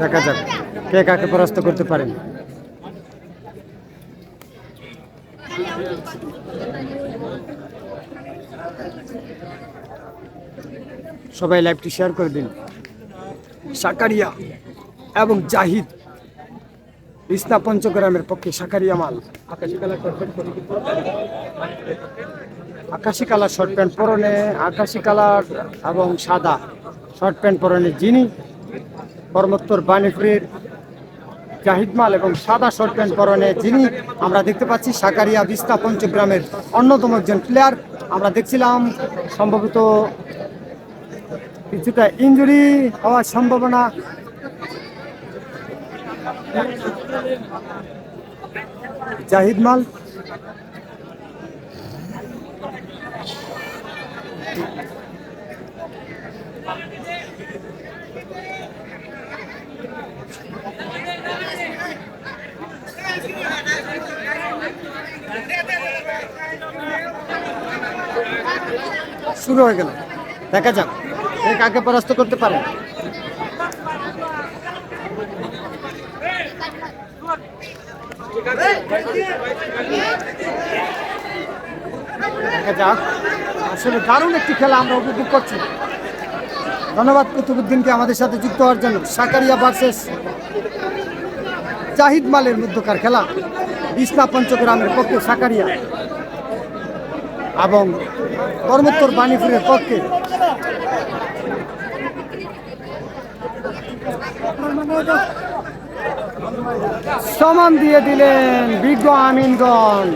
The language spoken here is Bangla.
দেখা যাক কে কাকে পরাস্ত করতে পারেন। সবাই লাইভটি শেয়ার করে দিন। সাকারিয়া এবং জাহিদ ইসনা পঞ্চগ্রামের পক্ষে সাকারিয়া মাল। আকাশি কালার শর্ট প্যান্ট আকাশি কালার শর্ট প্যান্ট পরনে আকাশি কালার এবং সাদা। শর্ট প্যান্ট পরনে যিনি কর্মোত্তর বাণীপুরের জাহিদ মাল এবং সাদা শর্ট প্যান্ট পরনে যিনি, আমরা দেখতে পাচ্ছি সাকারিয়া বিস্তা পঞ্চগ্রামের অন্যতম একজন প্লেয়ার আমরা দেখছিলাম সম্ভবত কিছুটা ইঞ্জুরি হওয়ার সম্ভাবনা। জাহিদ মাল। শুরু হয়ে গেল। দেখা যাক। কে কাকে পরাস্ত করতে পারে? দেখা যাক। আসলে দারুণ একটি খেলা আমরা উপভোগ করছি। ধন্যবাদ কুতুবুদ্দিনকে আমাদের সাথে যুক্ত হওয়ার জন্য। সাকারিয়া ভার্সেস জাহিদ মালের মধ্যকার খেলা। বিষ্ণা পঞ্চগ্রামের পক্ষে সাকারিয়া। এবং কর্মোত্তর বাণীপুরের পক্ষে সমান দিয়ে দিলেন বিজ্ঞ আমিনগঞ্জ